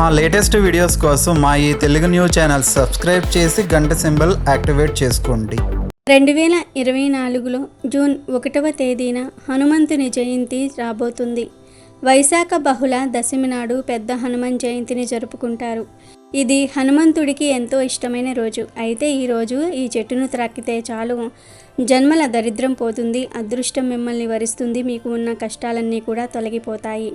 మా latest videos కోసం మా ఈ తెలుగు న్యూస్ ఛానల్ సబ్స్క్రైబ్ చేసి గంట సింబల్ యాక్టివేట్ చేసుకోండి. రెండు వేల ఇరవై నాలుగులో జూన్ ఒకటవ తేదీన హనుమంతుని జయంతి రాబోతుంది. వైశాఖ బహుళ దశమి నాడు పెద్ద హనుమాన్ జయంతిని జరుపుకుంటారు. ఇది హనుమంతుడికి ఎంతో ఇష్టమైన రోజు. అయితే ఈ రోజు ఈ చెట్టును త్రాకితే చాలు. జన్మల దరిద్రం పోతుంది. అదృష్టం మిమ్మల్ని వరిస్తుంది. మీకు ఉన్న కష్టాలన్నీ కూడా తొలగిపోతాయి.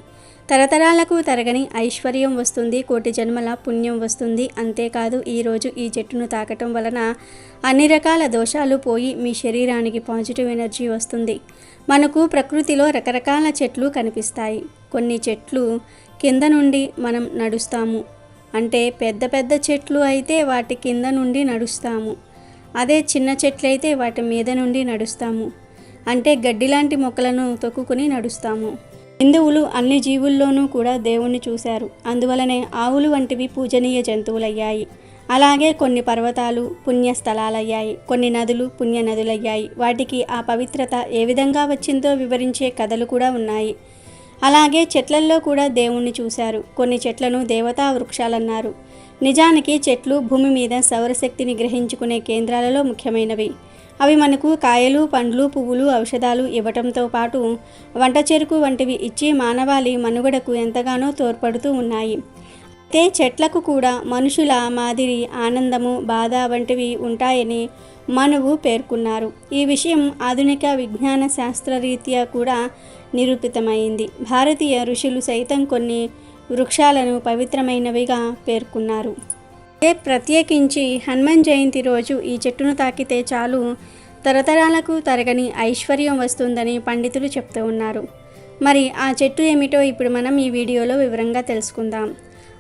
తరతరాలకు తరగని ఐశ్వర్యం వస్తుంది కోటి జన్మల పుణ్యం వస్తుంది. అంతేకాదు ఈరోజు ఈ చెట్టును తాకటం వలన అన్ని రకాల దోషాలు పోయి మీ శరీరానికి పాజిటివ్ ఎనర్జీ వస్తుంది. మనకు ప్రకృతిలో రకరకాల చెట్లు కనిపిస్తాయి. కొన్ని చెట్లు కింద నుండి మనం నడుస్తాము. అంటే పెద్ద పెద్ద చెట్లు అయితే వాటి కింద నుండి నడుస్తాము. అదే చిన్న చెట్లు అయితే వాటి మీద నుండి నడుస్తాము. అంటే గడ్డి లాంటి మొక్కలను తొక్కుకుని నడుస్తాము. హిందువులు అన్ని జీవుల్లోనూ కూడా దేవుణ్ణి చూశారు. అందువలనే ఆవులు వంటివి పూజనీయ జంతువులయ్యాయి. అలాగే కొన్ని పర్వతాలు పుణ్యస్థలాలయ్యాయి కొన్ని నదులు పుణ్య నదులయ్యాయి. వాటికి ఆ పవిత్రత ఏ విధంగా వచ్చిందో వివరించే కథలు కూడా ఉన్నాయి. అలాగే చెట్లల్లో కూడా దేవుణ్ణి చూశారు. కొన్ని చెట్లను దేవతా వృక్షాలన్నారు. నిజానికి చెట్లు భూమి మీద సౌరశక్తిని గ్రహించుకునే కేంద్రాలలో ముఖ్యమైనవి. అవి మనకు కాయలు పండ్లు పువ్వులు ఔషధాలు ఇవ్వటంతో పాటు వంట చెరుకు వంటివి ఇచ్చి మానవాళి మనుగడకు ఎంతగానో తోడ్పడుతూ ఉన్నాయి. అయితే చెట్లకు కూడా మనుషుల మాదిరి ఆనందము బాధ వంటివి ఉంటాయని మనువు పేర్కొన్నారు. ఈ విషయం ఆధునిక విజ్ఞాన శాస్త్రరీత్యా కూడా నిరూపితమైంది. భారతీయ ఋషులు సైతం కొన్ని వృక్షాలను పవిత్రమైనవిగా పేర్కొన్నారు. ప్రత్యేకించి హనుమాన్ జయంతి రోజు ఈ చెట్టును తాకితే చాలు. తరతరాలకు తరగని ఐశ్వర్యం వస్తుందని పండితులు చెప్తూ ఉన్నారు. మరి ఆ చెట్టు ఏమిటో ఇప్పుడు మనం ఈ వీడియోలో వివరంగా తెలుసుకుందాం.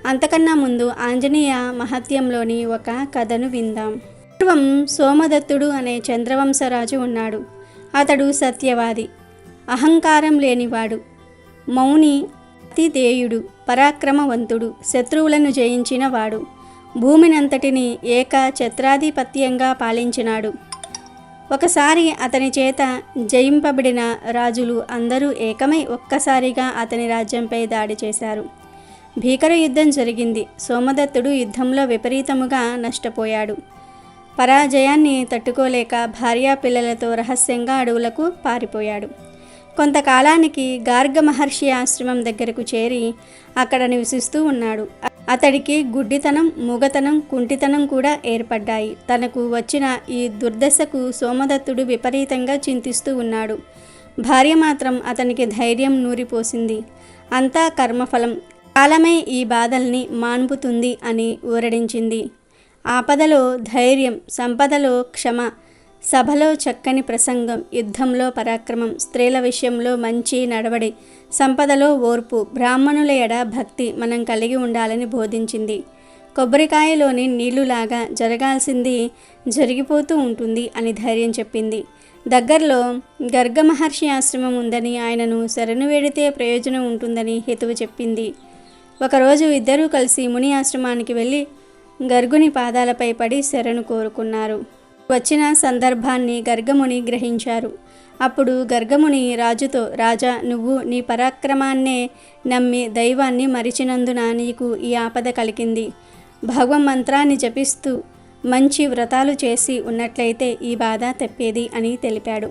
అంతకన్నా ముందు ఆంజనేయ మహత్యంలోని ఒక కథను విందాం. పూర్వం సోమదత్తుడు అనే చంద్రవంశరాజు ఉన్నాడు. అతడు సత్యవాది అహంకారం లేనివాడు మౌని అతిదేయుడు పరాక్రమవంతుడు శత్రువులను జయించిన వాడు. భూమినంతటిని ఏక ఛత్రాధిపత్యంగా పాలించినాడు. ఒకసారి అతని చేత జయింపబడిన రాజులు అందరూ ఏకమై ఒక్కసారిగా అతని రాజ్యంపై దాడి చేశారు. భీకర యుద్ధం జరిగింది. సోమదత్తుడు యుద్ధంలో విపరీతముగా నష్టపోయాడు. పరాజయాన్ని తట్టుకోలేక భార్యా పిల్లలతో రహస్యంగా అడవులకు పారిపోయాడు. కొంతకాలానికి గార్గ మహర్షి ఆశ్రమం దగ్గరకు చేరి అక్కడ నివసిస్తూ ఉన్నాడు. అతడికి గుడ్డితనం మూగతనం కుంటితనం కూడా ఏర్పడ్డాయి. తనకు వచ్చిన ఈ దుర్దశకు సోమదత్తుడు విపరీతంగా చింతిస్తూ ఉన్నాడు. భార్య మాత్రం అతనికి ధైర్యం నూరిపోసింది. అంతా కర్మఫలం. కాలమే ఈ బాధల్ని మాన్పుతుంది అని ఊరడించింది. ఆపదలో ధైర్యం సంపదలో క్షమ సభలో చక్కని ప్రసంగం యుద్ధంలో పరాక్రమం స్త్రీల విషయంలో మంచి నడవడి సంపదలో ఓర్పు బ్రాహ్మణుల ఎడ భక్తి మనం కలిగి ఉండాలని బోధించింది. కొబ్బరికాయలోని నీళ్ళులాగా జరగాల్సింది జరిగిపోతూ ఉంటుంది అని ధైర్యం చెప్పింది. దగ్గరలో గర్గ మహర్షి ఆశ్రమం ఉందని ఆయనను శరణు వేడితే ప్రయోజనం ఉంటుందని హేతువు చెప్పింది. ఒకరోజు ఇద్దరూ కలిసి ముని ఆశ్రమానికి వెళ్ళి గర్గుని పాదాలపై పడి శరణు కోరుకున్నారు. వచ్చిన సందర్భాన్ని గర్గముని గ్రహించారు. అప్పుడు గర్గముని రాజుతో రాజా నువ్వు నీ పరాక్రమాన్నే నమ్మి దైవాన్ని మరిచినందున నీకు ఈ ఆపద కలిగింది. భగవన్మంత్రాన్ని జపిస్తూ మంచి వ్రతాలు చేసి ఉన్నట్లయితే ఈ బాధ తెప్పేది అని తెలిపాడు.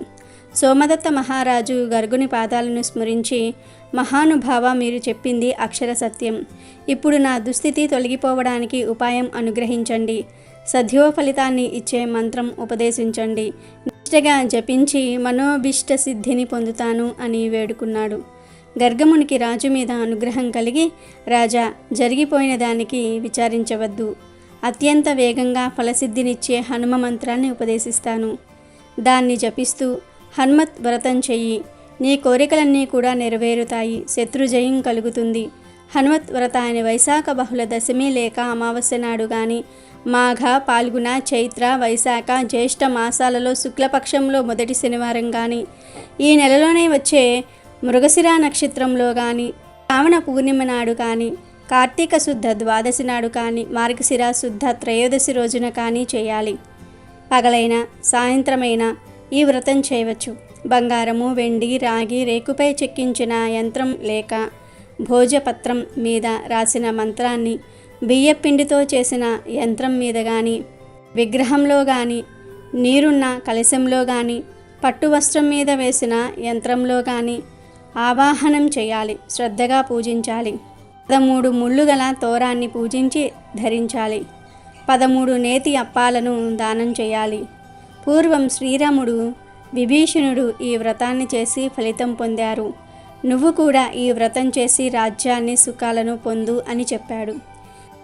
సోమదత్త మహారాజు గర్గుని పాదాలను స్మరించి మహానుభావ మీరు చెప్పింది అక్షర సత్యం. ఇప్పుడు నా దుస్థితి తొలగిపోవడానికి ఉపాయం అనుగ్రహించండి. సద్యో ఫలితాన్ని ఇచ్చే మంత్రం ఉపదేశించండి. నిష్టగా జపించి మనోభిష్ట సిద్ధిని పొందుతాను అని వేడుకున్నాడు. గర్గమునికి రాజు మీద అనుగ్రహం కలిగి రాజా జరిగిపోయిన దానికి విచారించవద్దు. అత్యంత వేగంగా ఫలసిద్ధినిచ్చే హనుమ మంత్రాన్ని ఉపదేశిస్తాను. దాన్ని జపిస్తూ హనుమత్ వ్రతం చెయ్యి. నీ కోరికలన్నీ కూడా నెరవేరుతాయి. శత్రుజయం కలుగుతుంది. హనుమత్ వ్రతాన్ని వైశాఖ బహుళ దశమి లేక అమావాస్య నాడు కానీ మాఘ పాల్గుణ చైత్ర వైశాఖ జ్యేష్ఠ మాసాలలో శుక్లపక్షంలో మొదటి శనివారం కానీ ఈ నెలలోనే వచ్చే మృగశిర నక్షత్రంలో కానీ శ్రావణ పూర్ణిమ నాడు కానీ కార్తీక శుద్ధ ద్వాదశి నాడు కానీ మార్గశిర శుద్ధ త్రయోదశి రోజున కానీ చేయాలి. పగలైన సాయంత్రమైన ఈ వ్రతం చేయవచ్చు. బంగారము వెండి రాగి రేకుపై చెక్కించిన యంత్రం లేక భోజపత్రం మీద రాసిన మంత్రాన్ని బియ్యపిండితో చేసిన యంత్రం మీద కానీ విగ్రహంలో కానీ నీరున్న కలశంలో కానీ పట్టు వస్త్రం మీద వేసిన యంత్రంలో కానీ ఆవాహనం చేయాలి శ్రద్ధగా పూజించాలి. పదమూడు ముళ్ళు గల తోరాన్ని పూజించి ధరించాలి. పదమూడు నేతి అప్పాలను దానం చేయాలి. పూర్వం శ్రీరాముడు విభీషణుడు ఈ వ్రతాన్ని చేసి ఫలితం పొందారు. నువ్వు కూడా ఈ వ్రతం చేసి రాజ్యాన్ని సుఖాలను పొందు అని చెప్పాడు.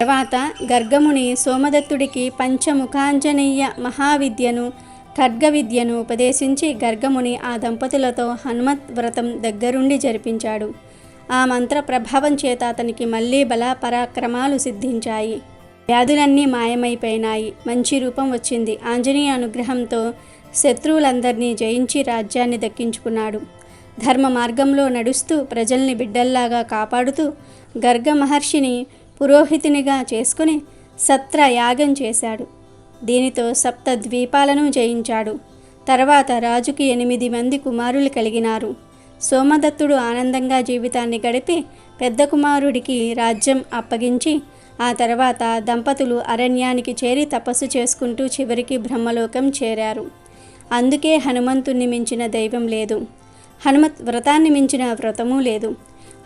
తర్వాత గర్గముని సోమదత్తుడికి పంచముఖాంజనేయ మహావిద్యను ఖడ్గ విద్యను ఉపదేశించి గర్గముని ఆ దంపతులతో హనుమత్ వ్రతం దగ్గరుండి జరిపించాడు. ఆ మంత్ర ప్రభావం చేత అతనికి మళ్ళీ బల పరాక్రమాలు సిద్ధించాయి. వ్యాధులన్నీ మాయమైపోయినాయి. మంచి రూపం వచ్చింది. ఆంజనేయ అనుగ్రహంతో శత్రువులందరినీ జయించి రాజ్యాన్ని దక్కించుకున్నాడు. ధర్మ మార్గంలో నడుస్తూ ప్రజల్ని బిడ్డల్లాగా కాపాడుతూ గర్గ మహర్షిని పురోహితునిగా చేసుకుని సత్ర యాగం చేశాడు. దీనితో సప్త ద్వీపాలను జయించాడు. తర్వాత రాజుకి ఎనిమిది మంది కుమారులు కలిగినారు. సోమదత్తుడు ఆనందంగా జీవితాన్ని గడిపి పెద్ద కుమారుడికి రాజ్యం అప్పగించి ఆ తర్వాత దంపతులు అరణ్యానికి చేరి తపస్సు చేసుకుంటూ చివరికి బ్రహ్మలోకం చేరారు. అందుకే హనుమంతుణ్ణి మించిన దైవం లేదు. హనుమత్ వ్రతాన్ని మించిన వ్రతమూ లేదు.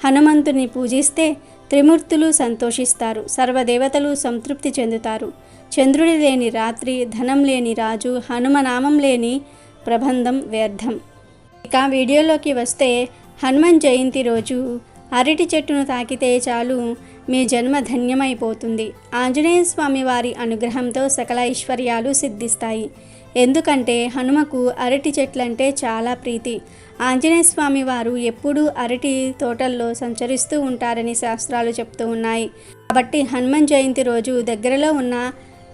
హనుమంతుని పూజిస్తే త్రిమూర్తులు సంతోషిస్తారు సర్వదేవతలు సంతృప్తి చెందుతారు. చంద్రుడి లేని రాత్రి ధనం లేని రాజు హనుమనామం లేని ప్రబంధం వ్యర్థం. ఇక వీడియోలోకి వస్తే హనుమాన్ జయంతి రోజు అరటి చెట్టును తాకితే చాలు మీ జన్మ ధన్యమైపోతుంది. ఆంజనేయ స్వామి వారి అనుగ్రహంతో సకల ఐశ్వర్యాలు సిద్ధిస్తాయి. ఎందుకంటే హనుమకు అరటి చెట్లంటే చాలా ప్రీతి. ఆంజనేయ స్వామి వారు ఎప్పుడూ అరటి తోటల్లో సంచరిస్తూ ఉంటారని శాస్త్రాలు చెప్తూ ఉన్నాయి. కాబట్టి హనుమాన్ జయంతి రోజు దగ్గరలో ఉన్న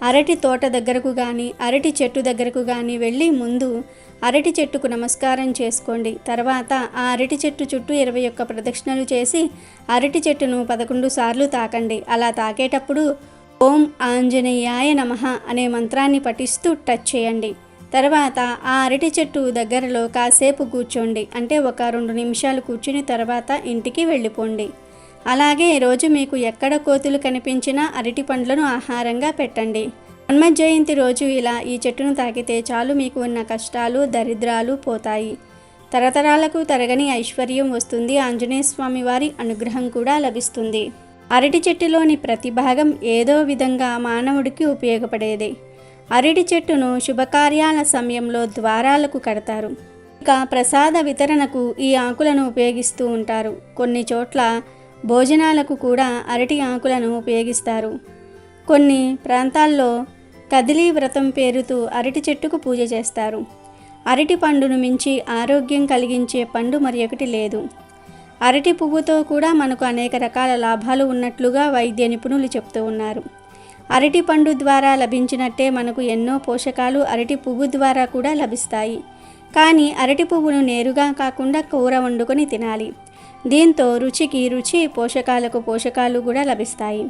అరటి తోట దగ్గరకు కానీ అరటి చెట్టు దగ్గరకు కానీ వెళ్ళి ముందు అరటి చెట్టుకు నమస్కారం చేసుకోండి. తర్వాత ఆ అరటి చెట్టు చుట్టూ ఇరవై ఒక్క ప్రదక్షిణలు చేసి అరటి చెట్టును పదకొండు సార్లు తాకండి. అలా తాకేటప్పుడు ఓం ఆంజనేయాయ నమః అనే మంత్రాన్ని పఠిస్తూ టచ్ చేయండి. తర్వాత ఆ అరటి చెట్టు దగ్గరలో కాసేపు కూర్చోండి. అంటే ఒక రెండు నిమిషాలు కూర్చుని తర్వాత ఇంటికి వెళ్ళిపోండి. అలాగే రోజు మీకు ఎక్కడ కోతులు కనిపించినా అరటి పండ్లను ఆహారంగా పెట్టండి. హనుమ జయంతి రోజు ఇలా ఈ చెట్టును తాకితే చాలు మీకు ఉన్న కష్టాలు దరిద్రాలు పోతాయి. తరతరాలకు తరగని ఐశ్వర్యం వస్తుంది. ఆంజనేయ స్వామి వారి అనుగ్రహం కూడా లభిస్తుంది. అరటి చెట్టులోని ప్రతి భాగం ఏదో విధంగా మానవుడికి ఉపయోగపడేదే. అరటి చెట్టును శుభకార్యాల సమయంలో ద్వారాలకు కడతారు. ఇక ప్రసాద వితరణకు ఈ ఆకులను ఉపయోగిస్తూ ఉంటారు. కొన్ని చోట్ల భోజనాలకు కూడా అరటి ఆకులను ఉపయోగిస్తారు. కొన్ని ప్రాంతాల్లో కదిలీ వ్రతం పేరుతో అరటి చెట్టుకు పూజ చేస్తారు. అరటి పండును మించి ఆరోగ్యం కలిగించే పండు మరి ఒకటి లేదు. అరటి పువ్వుతో కూడా మనకు అనేక రకాల లాభాలు ఉన్నట్లుగా వైద్య నిపుణులు చెప్తూ ఉన్నారు. అరటి పండు ద్వారా లభించినట్టే మనకు ఎన్నో పోషకాలు అరటి పువ్వు ద్వారా కూడా లభిస్తాయి. కానీ అరటి పువ్వును నేరుగా కాకుండా కూర వండుకొని తినాలి. దీంతో రుచికి రుచి పోషకాలకు పోషకాలు కూడా లభిస్తాయి.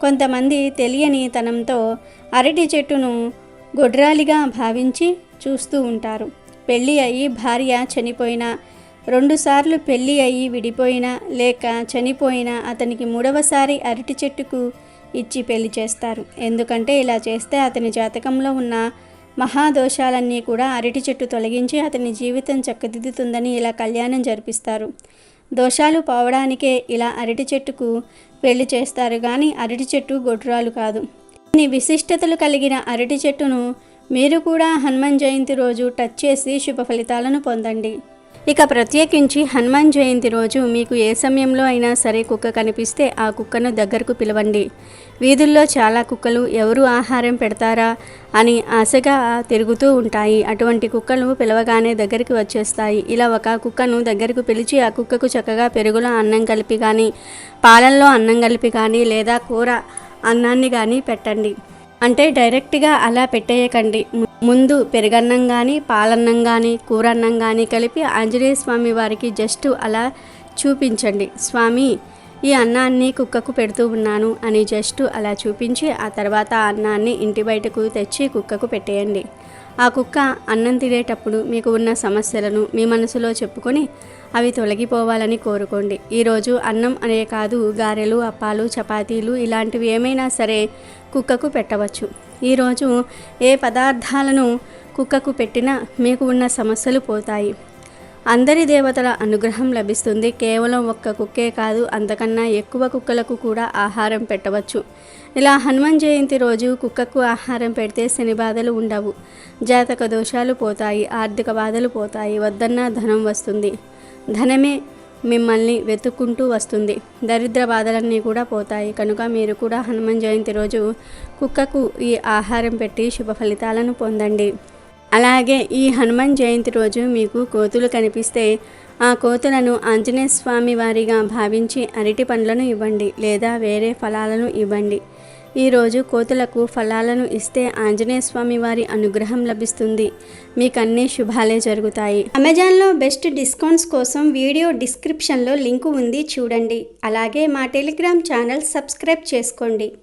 కొంతమంది తెలియని తనంతో అరటి చెట్టును గొడ్రాలిగా భావించి చూస్తూ ఉంటారు. పెళ్ళి అయ్యి భార్య చనిపోయినా రెండుసార్లు పెళ్ళి అయ్యి విడిపోయినా లేక చనిపోయినా అతనికి మూడవసారి అరటి చెట్టుకు ఇచ్చి పెళ్ళి చేస్తారు. ఎందుకంటే ఇలా చేస్తే అతని జాతకంలో ఉన్న మహాదోషాలన్నీ కూడా అరటి చెట్టు తొలగించి అతని జీవితం చక్కదిద్దుతుందని ఇలా కళ్యాణం జరిపిస్తారు. దోషాలు పోవడానికే ఇలా అరటి చెట్టుకు పెళ్ళి చేస్తారు కానీ అరటి చెట్టు గొడ్రాలు కాదు. కొన్ని విశిష్టతలు కలిగిన అరటి చెట్టును మీరు కూడా హనుమాన్ జయంతి రోజు టచ్ చేసి శుభ ఫలితాలను పొందండి. ఇక ప్రత్యేకించి హనుమాన్ జయంతి రోజు మీకు ఏ సమయంలో అయినా సరే కుక్క కనిపిస్తే ఆ కుక్కను దగ్గరకు పిలవండి. వీధుల్లో చాలా కుక్కలు ఎవరు ఆహారం పెడతారా అని ఆశగా తిరుగుతూ ఉంటాయి. అటువంటి కుక్కలు పిలవగానే దగ్గరికి వచ్చేస్తాయి. ఇలా ఒక కుక్కను దగ్గరకు పిలిచి ఆ కుక్కకు చక్కగా పెరుగులో అన్నం కలిపి కానీ పాలల్లో అన్నం కలిపి కానీ లేదా కూర అన్నాన్ని కానీ పెట్టండి. అంటే డైరెక్ట్గా అలా పెట్టేయకండి. ముందు పెరుగన్నం కానీ పాలన్నం కానీ కూరన్నం కానీ కలిపి ఆంజనేయ స్వామి వారికి జస్ట్ అలా చూపించండి. స్వామి ఈ అన్నాన్ని కుక్కకు పెడుతూ ఉన్నాను అని జస్ట్ అలా చూపించి ఆ తర్వాత ఆ అన్నాన్ని ఇంటి బయటకు తెచ్చి కుక్కకు పెట్టేయండి. ఆ కుక్క అన్నం తినేటప్పుడు మీకు ఉన్న సమస్యలను మీ మనసులో చెప్పుకొని అవి తొలగిపోవాలని కోరుకోండి. ఈరోజు అన్నం అనే కాదు గారెలు అప్పాలు చపాతీలు ఇలాంటివి ఏమైనా సరే కుక్కకు పెట్టవచ్చు. ఈరోజు ఏ పదార్థాలను కుక్కకు పెట్టినా మీకు ఉన్న సమస్యలు పోతాయి. అందరి దేవతల అనుగ్రహం లభిస్తుంది. కేవలం ఒక్క కుక్కే కాదు అంతకన్నా ఎక్కువ కుక్కలకు కూడా ఆహారం పెట్టవచ్చు. ఇలా హనుమాన్ జయంతి రోజు కుక్కకు ఆహారం పెడితే శని బాధలు ఉండవు. జాతక దోషాలు పోతాయి ఆర్థిక బాధలు పోతాయి వద్దన్నా ధనం వస్తుంది. ధనమే మిమ్మల్ని వెతుక్కుంటూ వస్తుంది. దరిద్ర బాధలన్నీ కూడా పోతాయి. కనుక మీరు కూడా హనుమాన్ జయంతి రోజు కుక్కకు ఈ ఆహారం పెట్టి శుభ ఫలితాలను పొందండి. అలాగే ఈ హనుమాన్ జయంతి రోజు మీకు కోతులు కనిపిస్తే ఆ కోతులను ఆంజనేయ స్వామి వారిగా భావించి అరటి పండ్లను ఇవ్వండి లేదా వేరే ఫలాలను ఇవ్వండి. ఈరోజు కోతులకు ఫలాలను ఇస్తే ఆంజనేయ స్వామి వారి అనుగ్రహం లభిస్తుంది. మీకు అన్ని శుభాలే జరుగుతాయి. అమెజాన్లో బెస్ట్ డిస్కౌంట్స్ కోసం వీడియో డిస్క్రిప్షన్లో లింకు ఉంది చూడండి. అలాగే మా టెలిగ్రామ్ ఛానల్ సబ్స్క్రైబ్ చేసుకోండి.